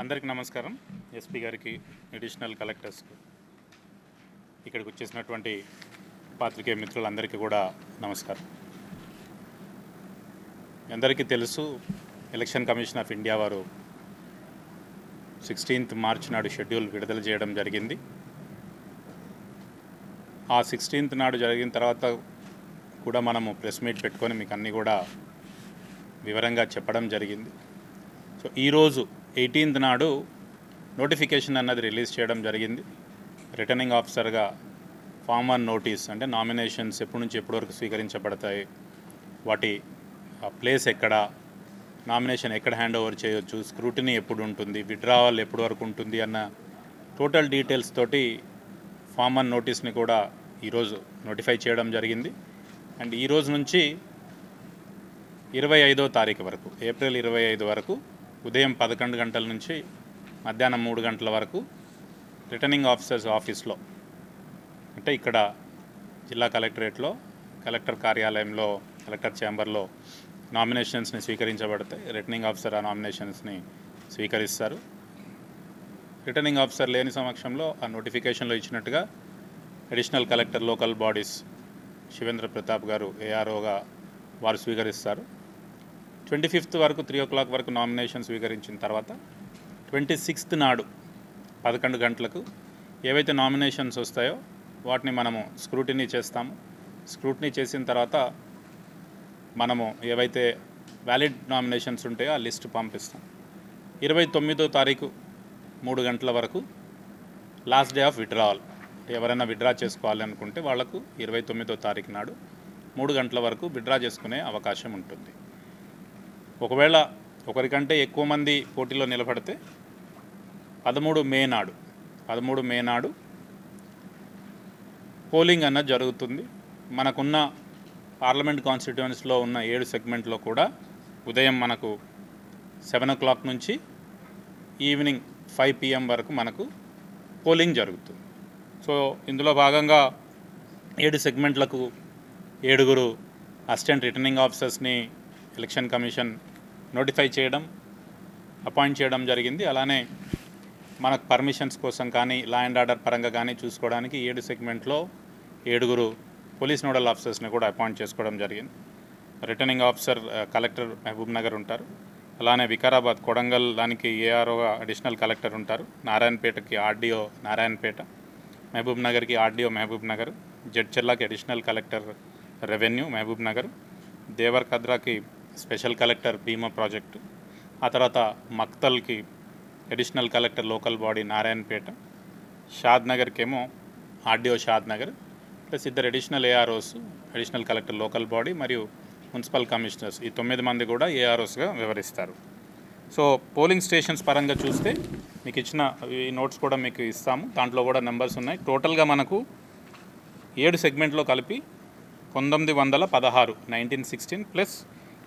అందరికీ నమస్కారం. ఎస్పీ గారికి అడిషనల్ కలెక్టర్స్కి ఇక్కడికి వచ్చేసినటువంటి పాత్రికేయ మిత్రులందరికీ కూడా నమస్కారం. అందరికీ తెలుసు ఎలక్షన్ కమిషన్ ఆఫ్ ఇండియా వారు సిక్స్టీన్త్ మార్చ్ నాడు షెడ్యూల్ విడుదల చేయడం జరిగింది. ఆ సిక్స్టీన్త్ నాడు జరిగిన తర్వాత కూడా మనము ప్రెస్ మీట్ పెట్టుకొని మీకు అన్నీ కూడా వివరంగా చెప్పడం జరిగింది. సో ఈరోజు ఎయిటీన్త్ నాడు నోటిఫికేషన్ అన్నది రిలీజ్ చేయడం జరిగింది. రిటర్నింగ్ ఆఫీసర్గా ఫామ్ వన్ నోటీస్ అంటే నామినేషన్స్ ఎప్పటి నుంచి ఎప్పటి వరకు స్వీకరించబడతాయి వాటి ప్లేస్ ఎక్కడ నామినేషన్ ఎక్కడ హ్యాండ్ ఓవర్ చేయొచ్చు స్క్రూటినీ ఎప్పుడు ఉంటుంది విడ్రావల్ ఎప్పటి వరకు ఉంటుంది అన్న టోటల్ డీటెయిల్స్ తోటి ఫామ్ వన్ నోటీస్ని కూడా ఈరోజు నోటిఫై చేయడం జరిగింది. అండ్ ఈరోజు నుంచి ఇరవై ఐదో తారీఖు వరకు ఏప్రిల్ ఇరవై ఐదు వరకు ఉదయం పదకొండు గంటల నుంచి మధ్యాహ్నం మూడు గంటల వరకు రిటర్నింగ్ ఆఫీసర్స్ ఆఫీస్లో అంటే ఇక్కడ జిల్లా కలెక్టరేట్లో కలెక్టర్ కార్యాలయంలో కలెక్టర్ ఛాంబర్లో నామినేషన్స్ని స్వీకరించబడతాయి రిటర్నింగ్ ఆఫీసర్ ఆ నామినేషన్స్ని స్వీకరిస్తారు. రిటర్నింగ్ ఆఫీసర్ లేని సమక్షంలో ఆ నోటిఫికేషన్లో ఇచ్చినట్టుగా additional collector local bodies Shivendra Pratap గారు ఏఆర్ఓగా వారు స్వీకరిస్తారు. ట్వంటీ ఫిఫ్త్ వరకు త్రీ ఓ క్లాక్ వరకు నామినేషన్ స్వీకరించిన తర్వాత ట్వంటీ సిక్స్త్ నాడు పదకొండు గంటలకు ఏవైతే నామినేషన్స్ వస్తాయో వాటిని మనము స్క్రూటినీ చేస్తాము. స్క్రూటినీ చేసిన తర్వాత మనము ఏవైతే వ్యాలిడ్ నామినేషన్స్ ఉంటాయో ఆ లిస్ట్ పంపిస్తాం. ఇరవై తొమ్మిదో తారీఖు మూడు గంటల వరకు లాస్ట్ డే ఆఫ్ విడ్రావల్ ఎవరైనా విడ్రా చేసుకోవాలి అనుకుంటే వాళ్ళకు ఇరవై తొమ్మిదో తారీఖు నాడు మూడు గంటల వరకు విడ్రా చేసుకునే అవకాశం ఉంటుంది. ఒకవేళ ఒకరికంటే ఎక్కువ మంది పోటీలో నిలబడితే పదమూడు మే నాడు పదమూడు మే నాడు పోలింగ్ అన్నది జరుగుతుంది. మనకున్న పార్లమెంట్ కాన్స్టిట్యుయెన్సీలో ఉన్న ఏడు సెగ్మెంట్లో కూడా ఉదయం మనకు సెవెన్ ఓ క్లాక్ నుంచి ఈవినింగ్ ఫైవ్ పిఎం వరకు మనకు పోలింగ్ జరుగుతుంది. సో ఇందులో భాగంగా ఏడు సెగ్మెంట్లకు ఏడుగురు అసిస్టెంట్ రిటర్నింగ్ ఆఫీసర్స్ని ఎలక్షన్ కమిషన్ నోటిఫై చేయడం అపాయింట్ చేయడం జరిగింది. అలానే మనకు పర్మిషన్స్ కోసం కానీ లా అండ్ ఆర్డర్ పరంగా కానీ చూసుకోవడానికి ఏడు సెగ్మెంట్లో ఏడుగురు పోలీస్ నోడల్ ఆఫీసర్స్ని కూడా అపాయింట్ చేసుకోవడం జరిగింది. Returning officer collector Mahabubnagar ఉంటారు. అలానే వికారాబాద్ కొడంగల్ దానికి ఏఆర్ఓగా అడిషనల్ కలెక్టర్ ఉంటారు. నారాయణపేటకి ఆర్డీఓ నారాయణపేట మహబూబ్ నగర్కి ఆర్డీఓ మహబూబ్ నగర్ జడ్చెల్లాకి additional collector revenue Mahabubnagar దేవర్ కద్రాకి స్పెషల్ కలెక్టర్ భీమా ప్రాజెక్టు ఆ తర్వాత మక్తల్కి additional collector local body Narayanpet షాద్ నగర్కేమో ఆర్డీఓ షాద్ నగర్ ప్లస్ ఇద్దరు additional AROs additional collector local body మరియు మున్సిపల్ కమిషనర్స్. ఈ తొమ్మిది మంది కూడా ఏఆర్ఓస్గా వివరిస్తారు. సో పోలింగ్ స్టేషన్స్ పరంగా చూస్తే మీకు ఇచ్చిన ఈ నోట్స్ కూడా మీకు ఇస్తాము. దాంట్లో కూడా నెంబర్స్ ఉన్నాయి. టోటల్గా మనకు ఏడు సెగ్మెంట్లో కలిపి పంతొమ్మిది వందల పదహారు నైన్టీన్ సిక్స్టీన్ ప్లస్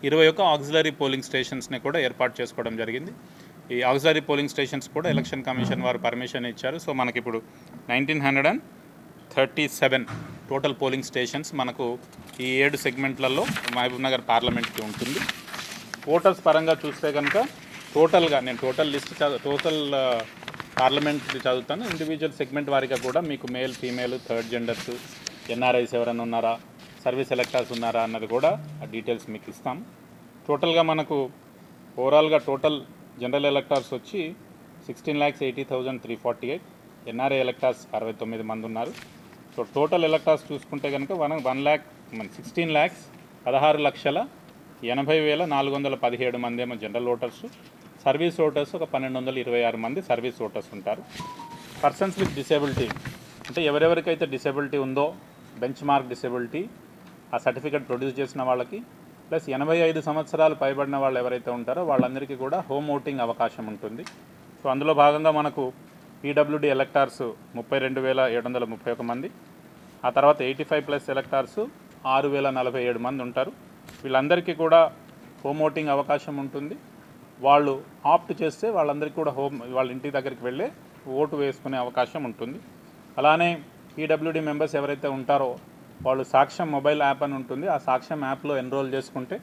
ఇరవై ఒక్క ఆక్సిలరీ పోలింగ్ స్టేషన్స్ని కూడా ఏర్పాటు చేసుకోవడం జరిగింది. ఈ ఆక్సిలరీ పోలింగ్ స్టేషన్స్ కూడా ఎలక్షన్ కమిషన్ వారు పర్మిషన్ ఇచ్చారు. సో మనకి ఇప్పుడు nineteen hundred and thirty seven total polling stations మనకు ఈ ఏడు సెగ్మెంట్లలో మహబూబ్ నగర్ పార్లమెంట్కి ఉంటుంది. ఓటర్స్ పరంగా చూస్తే కనుక టోటల్గా నేను టోటల్ లిస్ట్ చదువు టోటల్ పార్లమెంట్ చదువుతాను. ఇండివిజువల్ సెగ్మెంట్ వారిగా కూడా మీకు male female third genders NRIs ఎవరైనా ఉన్నారా? సర్వీస్ ఎలక్టర్స్ ఉన్నారా అన్నది కూడా ఆ డీటెయిల్స్ మీకు ఇస్తాం. టోటల్గా మనకు ఓవరాల్గా టోటల్ జనరల్ ఎలక్టర్స్ వచ్చి sixteen lakhs eighty thousand three forty eight NRI electors అరవై తొమ్మిది మంది ఉన్నారు. సో టోటల్ ఎలక్టర్స్ చూసుకుంటే కనుక వన్ వన్ ల్యాక్ మన సిక్స్టీన్ ల్యాక్స్ పదహారు లక్షల ఎనభై వేల నాలుగు వందల పదిహేడు మంది ఏమో జనరల్ ఓటర్స్ సర్వీస్ ఓటర్స్ ఒక పన్నెండు వందల ఇరవై ఆరు మంది సర్వీస్ ఓటర్స్ ఉంటారు. పర్సన్స్ విత్ డిసేబిలిటీ అంటే ఎవరెవరికైతే డిసేబిలిటీ ఉందో బెంచ్ మార్క్ డిసేబిలిటీ ఆ సర్టిఫికేట్ ప్రొడ్యూస్ చేసిన వాళ్ళకి ప్లస్ ఎనభై ఐదు సంవత్సరాలు పైబడిన వాళ్ళు ఎవరైతే ఉంటారో వాళ్ళందరికీ కూడా హోమ్ ఓటింగ్ అవకాశం ఉంటుంది. సో అందులో భాగంగా మనకు పీడబ్ల్యూడి ఎలక్టార్స్ ముప్పై రెండు వేల ఏడు వందల ముప్పై ఒక మంది ఆ తర్వాత ఎయిటీ ఫైవ్ ప్లస్ ఎలక్టార్స్ ఆరు వేల నలభై ఏడు మంది ఉంటారు. వీళ్ళందరికీ కూడా హోమ్ ఓటింగ్ అవకాశం ఉంటుంది. వాళ్ళు ఆప్ట్ చేస్తే వాళ్ళందరికీ కూడా హోమ్ వాళ్ళ ఇంటి దగ్గరికి వెళ్ళే ఓటు వేసుకునే అవకాశం ఉంటుంది. అలానే పీడబ్ల్యూడి మెంబర్స్ ఎవరైతే ఉంటారో వాళ్ళు సాక్ష్యం మొబైల్ యాప్ అని ఉంటుంది. ఆ సాక్ష్యం యాప్లో ఎన్రోల్ చేసుకుంటే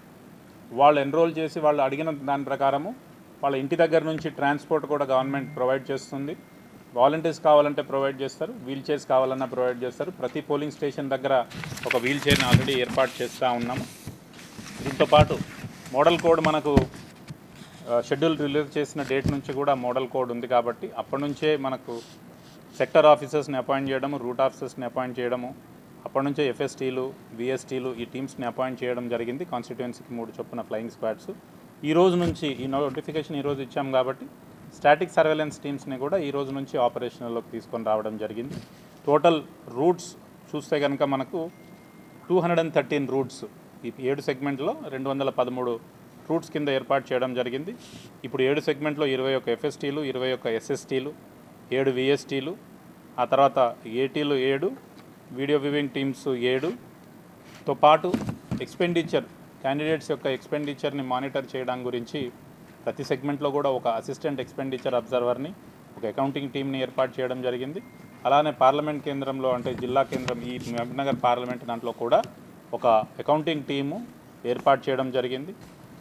వాళ్ళు ఎన్రోల్ చేసి వాళ్ళు అడిగిన దాని ప్రకారము వాళ్ళ ఇంటి దగ్గర నుంచి ట్రాన్స్పోర్ట్ కూడా గవర్నమెంట్ ప్రొవైడ్ చేస్తుంది. వాలంటీర్స్ కావాలంటే ప్రొవైడ్ చేస్తారు. వీల్ చైర్స్ కావాలన్నా ప్రొవైడ్ చేస్తారు. ప్రతి పోలింగ్ స్టేషన్ దగ్గర ఒక వీల్ చైర్ని ఆల్రెడీ ఏర్పాటు చేస్తూ ఉన్నాము. దీంతో పాటు మోడల్ కోడ్ మనకు షెడ్యూల్ రిలీజ్ చేసిన డేట్ నుంచి కూడా మోడల్ కోడ్ ఉంది కాబట్టి అప్పటి నుంచే మనకు సెక్టర్ ఆఫీసర్స్ని అపాయింట్ చేయడము రూట్ ఆఫీసర్స్ని అపాయింట్ చేయడము అప్పటి నుంచే ఎఫ్ఎస్టీలు విఎస్టీలు ఈ టీమ్స్ని అపాయింట్ చేయడం జరిగింది. కాన్స్టిట్యుయెన్సీకి మూడు చొప్పున ఫ్లయింగ్ స్క్వాడ్స్. ఈ రోజు నుంచి ఈ నోటిఫికేషన్ ఈ రోజు ఇచ్చాం కాబట్టి స్టాటిక్ సర్వేలెన్స్ టీమ్స్ని కూడా ఈ రోజు నుంచి ఆపరేషన్లోకి తీసుకొని రావడం జరిగింది. టోటల్ రూట్స్ చూస్తే కనుక మనకు two hundred and thirteen routes ఈ ఏడు సెగ్మెంట్లో రెండు వందల పదమూడు రూట్స్ కింద ఏర్పాటు చేయడం జరిగింది. ఇప్పుడు ఏడు సెగ్మెంట్లో ఇరవై ఒక ఎఫ్ఎస్టీలు ఇరవై ఒక ఎస్ఎస్టీలు ఏడు విఎస్టీలు ఆ తర్వాత ఏటీలు ఏడు వీడియో వ్యూవింగ్ టీమ్స్ ఏడుతో పాటు ఎక్స్పెండిచర్ క్యాండిడేట్స్ యొక్క ఎక్స్పెండిచర్ని మానిటర్ చేయడం గురించి ప్రతి సెగ్మెంట్లో కూడా ఒక అసిస్టెంట్ ఎక్స్పెండిచర్ అబ్జర్వర్ని ఒక అకౌంటింగ్ టీంని ఏర్పాటు చేయడం జరిగింది. అలానే పార్లమెంట్ కేంద్రంలో అంటే జిల్లా కేంద్రం ఈ మహబూబ్నగర్ పార్లమెంట్ దాంట్లో కూడా ఒక అకౌంటింగ్ టీము ఏర్పాటు చేయడం జరిగింది.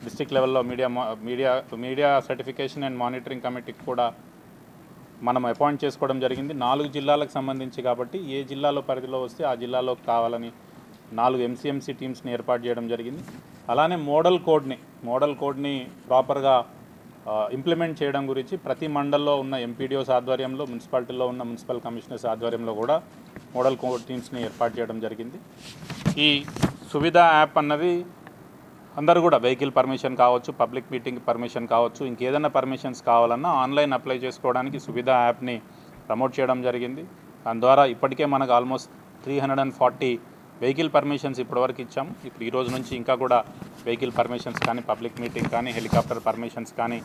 డిస్టిక్ లెవెల్లో మీడియా మా- media media certification and monitoring కమిటీకి కూడా మనం అపాయింట్ చేసుకోవడం జరిగింది. నాలుగు జిల్లాలకు సంబంధించి కాబట్టి ఏ జిల్లాలో పరిధిలో వస్తే ఆ జిల్లాలో కావాలని నాలుగు ఎంసీఎంసీ టీమ్స్ని ఏర్పాటు చేయడం జరిగింది. అలానే మోడల్ కోడ్ని మోడల్ కోడ్ని ప్రాపర్గా ఇంప్లిమెంట్ చేయడం గురించి ప్రతి మండల్లో ఉన్న ఎంపీడీఓస్ ఆధ్వర్యంలో మున్సిపాలిటీలో ఉన్న మున్సిపల్ కమిషనర్స్ ఆధ్వర్యంలో కూడా మోడల్ కోడ్ టీమ్స్ని ఏర్పాటు చేయడం జరిగింది. ఈ సువిధ యాప్ అన్నది అందరూ కూడా వెహికల్ పర్మిషన్ కావచ్చు పబ్లిక్ మీటింగ్ పర్మిషన్ కావచ్చు ఇంకేదైనా పర్మిషన్స్ కావాలన్నా ఆన్లైన్ అప్లై చేసుకోవడానికి సువిధ యాప్ని ప్రమోట్ చేయడం జరిగింది. దాని ద్వారా ఇప్పటికే మనకు almost three hundred and forty vehicle permissions ఇప్పటివరకు ఇచ్చాం ఇప్పుడు ఈ రోజు నుంచి ఇంకా కూడా వెహికల్ పర్మిషన్స్ కానీ పబ్లిక్ మీటింగ్ కానీ హెలికాప్టర్ పర్మిషన్స్ కానీ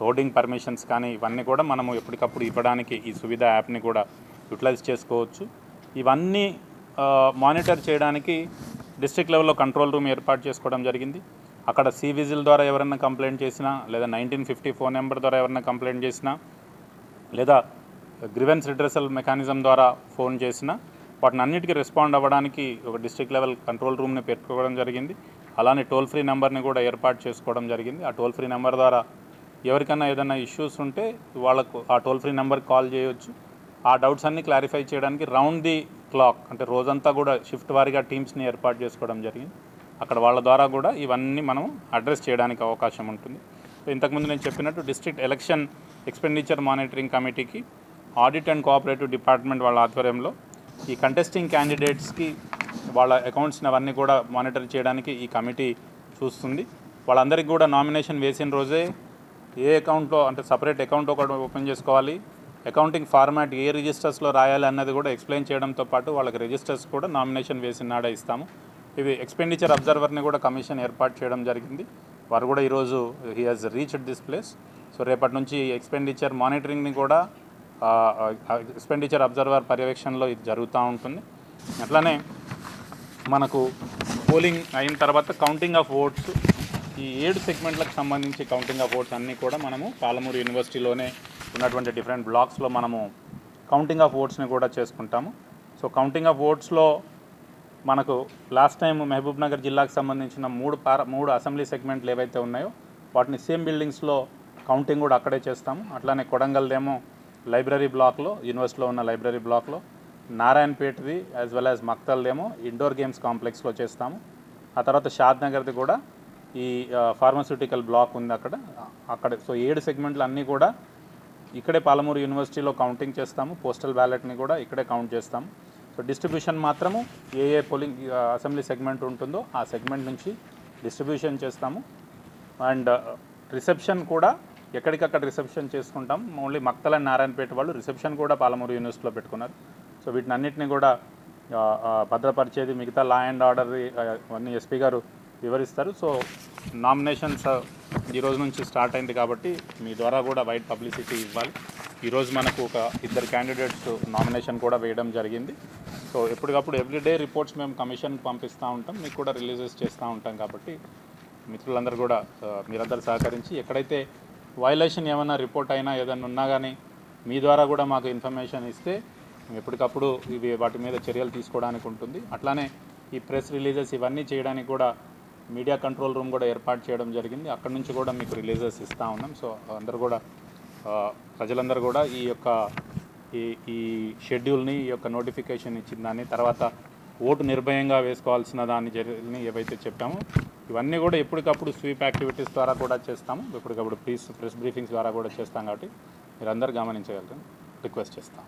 హోర్డింగ్ పర్మిషన్స్ కానీ ఇవన్నీ కూడా మనము ఎప్పటికప్పుడు ఇవ్వడానికి ఈ సువిధ యాప్ని కూడా యూటిలైజ్ చేసుకోవచ్చు. ఇవన్నీ మానిటర్ చేయడానికి డిస్ట్రిక్ట్ లెవెల్లో కంట్రోల్ రూమ్ ఏర్పాటు చేసుకోవడం జరిగింది. అక్కడ సి విజిల్ ద్వారా ఎవరైనా కంప్లైంట్ చేసినా లేదా నైన్టీన్ ఫిఫ్టీ ఫోన్ నెంబర్ ద్వారా ఎవరైనా కంప్లైంట్ చేసినా లేదా గ్రివెన్స్ రిడ్రెసల్ మెకానిజం ద్వారా ఫోన్ చేసినా వాటిని అన్నిటికీ రెస్పాండ్ అవ్వడానికి ఒక డిస్ట్రిక్ట్ లెవెల్ కంట్రోల్ రూమ్ని పెట్టుకోవడం జరిగింది. అలానే టోల్ ఫ్రీ నెంబర్ని కూడా ఏర్పాటు చేసుకోవడం జరిగింది. ఆ టోల్ ఫ్రీ నెంబర్ ద్వారా ఎవరికైనా ఏదైనా ఇష్యూస్ ఉంటే వాళ్ళకు ఆ టోల్ ఫ్రీ నెంబర్కి కాల్ చేయొచ్చు. ఆ డౌట్స్ అన్ని క్లారిఫై చేయడానికి రౌండ్ ది క్లాక్ అంటే రోజంతా కూడా షిఫ్ట్ వారీగా టీమ్స్ని ఏర్పాటు చేసుకోవడం జరిగింది. అక్కడ వాళ్ళ ద్వారా కూడా ఇవన్నీ మనం అడ్రస్ చేయడానికి అవకాశం ఉంటుంది. సో ఇంతకుముందు నేను చెప్పినట్టు డిస్ట్రిక్ట్ ఎలక్షన్ ఎక్స్పెండిచర్ మానిటరింగ్ కమిటీకి ఆడిట్ అండ్ కోఆపరేటివ్ డిపార్ట్మెంట్ వాళ్ళ ఆధ్వర్యంలో ఈ కంటెస్టింగ్ క్యాండిడేట్స్కి వాళ్ళ అకౌంట్స్ని అవన్నీ కూడా మానిటర్ చేయడానికి ఈ కమిటీ చూస్తుంది. వాళ్ళందరికీ కూడా నామినేషన్ వేసిన రోజే ఏ అకౌంట్లో అంటే సపరేట్ అకౌంట్ ఒకటి ఓపెన్ చేసుకోవాలి. అకౌంటింగ్ ఫార్మాట్ ఏ రిజిస్టర్స్లో రాయాలి అన్నది కూడా ఎక్స్ప్లెయిన్ చేయడంతో పాటు వాళ్ళకి రిజిస్టర్స్ కూడా నామినేషన్ వేసిన నాడే ఇస్తాము. ఇవి ఎక్స్పెండిచర్ అబ్జర్వర్ని కూడా కమిషన్ ఏర్పాటు చేయడం జరిగింది. వారు కూడా ఈరోజు he has reached this place so రేపటి నుంచి ఎక్స్పెండిచర్ మానిటరింగ్ని కూడా ఎక్స్పెండిచర్ అబ్జర్వర్ పర్యవేక్షణలో ఇది జరుగుతూ ఉంటుంది. అట్లానే మనకు పోలింగ్ అయిన తర్వాత కౌంటింగ్ ఆఫ్ ఓట్స్ ఈ ఏడు సెగ్మెంట్లకు సంబంధించి కౌంటింగ్ ఆఫ్ ఓట్స్ అన్నీ కూడా మనము పాలమూరు యూనివర్సిటీలోనే ఉన్నటువంటి డిఫరెంట్ బ్లాక్స్లో మనము కౌంటింగ్ ఆఫ్ ఓట్స్ని కూడా చేసుకుంటాము. సో కౌంటింగ్ ఆఫ్ ఓట్స్లో మనకు లాస్ట్ టైం మహబూబ్ నగర్ జిల్లాకు సంబంధించిన మూడు పార మూడు అసెంబ్లీ సెగ్మెంట్లు ఏవైతే ఉన్నాయో వాటిని సేమ్ బిల్డింగ్స్లో కౌంటింగ్ కూడా అక్కడే చేస్తాము. అట్లానే కొడంగల్దేమో లైబ్రరీ బ్లాక్లో యూనివర్సిటీలో ఉన్న లైబ్రరీ బ్లాక్లో నారాయణపేటది యాజ్ వెల్ యాజ్ మక్తల్దేమో ఇండోర్ గేమ్స్ కాంప్లెక్స్లో చేస్తాము. ఆ తర్వాత షాద్ నగర్ది కూడా ఈ ఫార్మస్యూటికల్ బ్లాక్ ఉంది అక్కడ. అక్కడ సో ఏడు సెగ్మెంట్లు అన్నీ కూడా ఇక్కడే పాలమూరు యూనివర్సిటీలో కౌంటింగ్ చేస్తాము. పోస్టల్ బ్యాలెట్ని కూడా ఇక్కడే కౌంట్ చేస్తాము సో డిస్ట్రిబ్యూషన్ మాత్రము ఏ ఏ పోలింగ్ అసెంబ్లీ సెగ్మెంట్ ఉంటుందో ఆ సెగ్మెంట్ నుంచి డిస్ట్రిబ్యూషన్ చేస్తాము. అండ్ రిసెప్షన్ uh, కూడా ఎక్కడికక్కడ రిసెప్షన్ చేసుకుంటాం. ఓన్లీ మక్తల నారాయణపేట వాళ్ళు రిసెప్షన్ కూడా పాలమూరు యూనివర్సిటీలో పెట్టుకున్నారు. సో వీటిని అన్నింటినీ కూడా భద్రపరిచేది మిగతా లా అండ్ ఆర్డర్ అన్నీ ఎస్పీ గారు వివరిస్తారు. సో నామినేషన్స్ ఈ రోజు నుంచి స్టార్ట్ అయింది కాబట్టి మీ ద్వారా కూడా వైడ్ పబ్లిసిటీ ఇవ్వాలి. ఈరోజు మనకు ఒక ఇద్దరు క్యాండిడేట్స్ నామినేషన్ కూడా వేయడం జరిగింది. సో ఎప్పటికప్పుడు ఎవ్రీడే రిపోర్ట్స్ మేము కమిషన్కి పంపిస్తూ ఉంటాం. మీకు కూడా రిలీజెస్ చేస్తూ ఉంటాం కాబట్టి మిత్రులందరూ కూడా మీరందరూ సహకరించి ఎక్కడైతే వైలేషన్ ఏమైనా రిపోర్ట్ అయినా ఏదైనా ఉన్నా కానీ మీ ద్వారా కూడా మాకు ఇన్ఫర్మేషన్ ఇస్తే మేము ఎప్పటికప్పుడు ఇవి వాటి మీద చర్యలు తీసుకోవడానికి ఉంటుంది. అట్లానే ఈ ప్రెస్ రిలీజెస్ ఇవన్నీ చేయడానికి కూడా మీడియా కంట్రోల్ రూమ్ కూడా ఏర్పాటు చేయడం జరిగింది. అక్కడ నుంచి కూడా మీకు రిలీజెస్ ఇస్తూ ఉన్నాం. సో అందరూ కూడా ప్రజలందరూ కూడా ఈ యొక్క ఈ ఈ షెడ్యూల్ని ఈ యొక్క నోటిఫికేషన్ ఇచ్చిన దాన్ని తర్వాత ఓటు నిర్భయంగా వేసుకోవాల్సిన దాని జరిగిన ఏవైతే చెప్పామో ఇవన్నీ కూడా ఎప్పటికప్పుడు స్వీప్ యాక్టివిటీస్ ద్వారా కూడా చేస్తాము. ఎప్పటికప్పుడు ప్రీస్ ప్రెస్ బ్రీఫింగ్స్ ద్వారా కూడా చేస్తాం కాబట్టి మీరందరూ గమనించగలరు రిక్వెస్ట్ చేస్తాం.